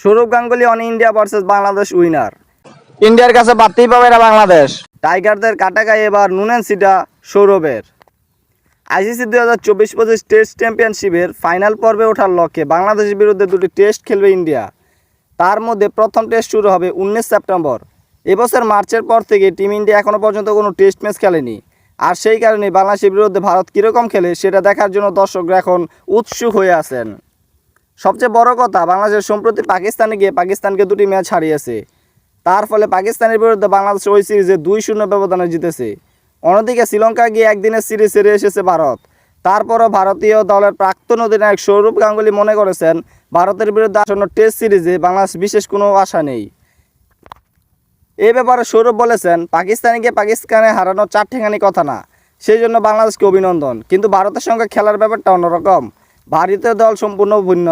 Sourav Ganguly on India versus Bangladesh winner ইন্ডিয়ার কাছে বাড়তেই পাবে না বাংলাদেশ। টাইগারদের কাটাকাই এবার নুনেন সিটা সৌরভের আইসিসি দুই হাজার চব্বিশ পঁচিশ টেস্ট চ্যাম্পিয়নশিপের ফাইনাল পর্বে ওঠার লক্ষ্যে বাংলাদেশের বিরুদ্ধে দুটি টেস্ট খেলবে ইন্ডিয়া। তার মধ্যে প্রথম টেস্ট শুরু হবে উনিশ সেপ্টেম্বর। এবছর মার্চের পর থেকে টিম ইন্ডিয়া এখনও পর্যন্ত কোনো টেস্ট ম্যাচ খেলেনি। আর সেই কারণে বাংলাদেশের বিরুদ্ধে ভারত কীরকম খেলে সেটা দেখার জন্য দর্শকরা এখন উৎসুক হয়ে আছেন। সবচেয়ে বড় কথা বাংলাদেশের সম্প্রতি পাকিস্তানে গিয়ে পাকিস্তানকে দুটি ম্যাচ হারিয়েছে। তার ফলে পাকিস্তানের বিরুদ্ধে বাংলাদেশ ওই সিরিজে দুই শূন্য ব্যবধানে জিতেছে। অন্যদিকে শ্রীলঙ্কা গিয়ে একদিনের সিরিজ হেরে এসেছে ভারত। তারপরও ভারতীয় দলের প্রাক্তন অধিনায়ক সৌরভ গাঙ্গুলি মনে করেছেন, ভারতের বিরুদ্ধে আসন্ন টেস্ট সিরিজে বাংলাদেশ বিশেষ কোনো আশা নেই। এ ব্যাপারে সৌরভ বলেছেন পাকিস্তানিকে পাকিস্তানে হারানো চার ঠেঙানি কথা না, সেই জন্য বাংলাদেশকে অভিনন্দন। কিন্তু ভারতের সঙ্গে খেলার ব্যাপারটা অন্যরকম। ভারতীয় দল সম্পূর্ণ ভিন্ন।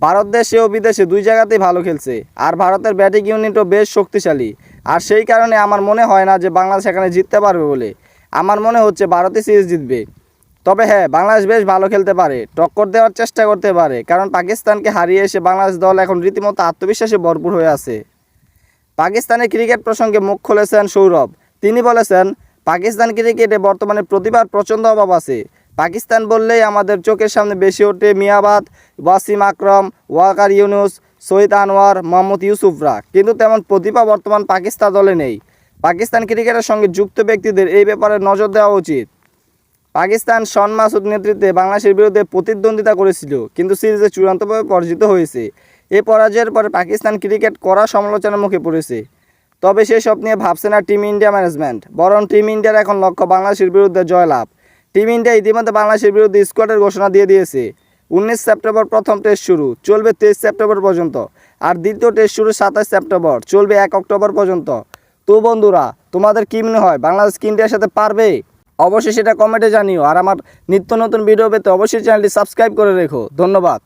ভারত দেশে ও বিদেশে দুই জায়গাতেই ভালো খেলছে, আর ভারতের ব্যাটিং ইউনিটও বেশ শক্তিশালী। আর সেই কারণে আমার মনে হয় না যে বাংলাদেশ এখানে জিততে পারবে বলে। আমার মনে হচ্ছে ভারতই সিরিজ জিতবে। তবে হ্যাঁ বাংলাদেশ বেশ ভালো খেলতে পারে, টক্কর দেওয়ার চেষ্টা করতে পারে, কারণ পাকিস্তানকে হারিয়ে এসে বাংলাদেশ দল এখন রীতিমতো আত্মবিশ্বাসে ভরপুর হয়ে আছে। পাকিস্তানের ক্রিকেট প্রসঙ্গে মুখ খুলেছেন সৌরভ। তিনি বলেছেন, পাকিস্তান ক্রিকেটে বর্তমানে প্রতিভার প্রচণ্ড অভাব আছে। পাকিস্তান বললেই আমাদের চোখের সামনে বেশি ওঠে মিয়াবাদ ওয়াসিম আকরম, ওয়াকার ইউনুস, সৈয়দ আনোয়ার, মোহাম্মদ ইউসুফরা। কিন্তু তেমন প্রতিভা বর্তমান পাকিস্তান দলে নেই। পাকিস্তান ক্রিকেটের সঙ্গে যুক্ত ব্যক্তিদের এই ব্যাপারে নজর দেওয়া উচিত। পাকিস্তান শন মাসুদ নেতৃত্বে বাংলাদেশের বিরুদ্ধে প্রতিদ্বন্দ্বিতা করেছিল, কিন্তু সিরিজে চূড়ান্তভাবে পরাজিত হয়েছে। এ পরাজয়ের পরে পাকিস্তান ক্রিকেট কড়া সমালোচনার মুখে পড়েছে। তবে সেসব নিয়ে ভাবছে না টিম ইন্ডিয়া ম্যানেজমেন্ট। বরং টিম ইন্ডিয়ার এখন লক্ষ্য বাংলাদেশের বিরুদ্ধে জয়লাভ। টিম ইন্ডিয়া ইতিমধ্যে বাংলাদেশের বিরুদ্ধে স্কোয়াডের ঘোষণা দিয়ে দিয়েছে। উনিশ সেপ্টেম্বর প্রথম টেস্ট শুরু, চলবে তেইশ সেপ্টেম্বর পর্যন্ত। আর দ্বিতীয় টেস্ট শুরু সাতাশ সেপ্টেম্বর, চলবে এক অক্টোবর পর্যন্ত। তো বন্ধুরা, তোমাদের কী মনে হয়, বাংলাদেশ কি ইন্ডিয়ার সাথে পারবে? অবশ্যই সেটা কমেন্টে জানিও। আর আমার নিত্য নতুন ভিডিও পেতে অবশ্যই চ্যানেলটি সাবস্ক্রাইব করে রেখো। ধন্যবাদ।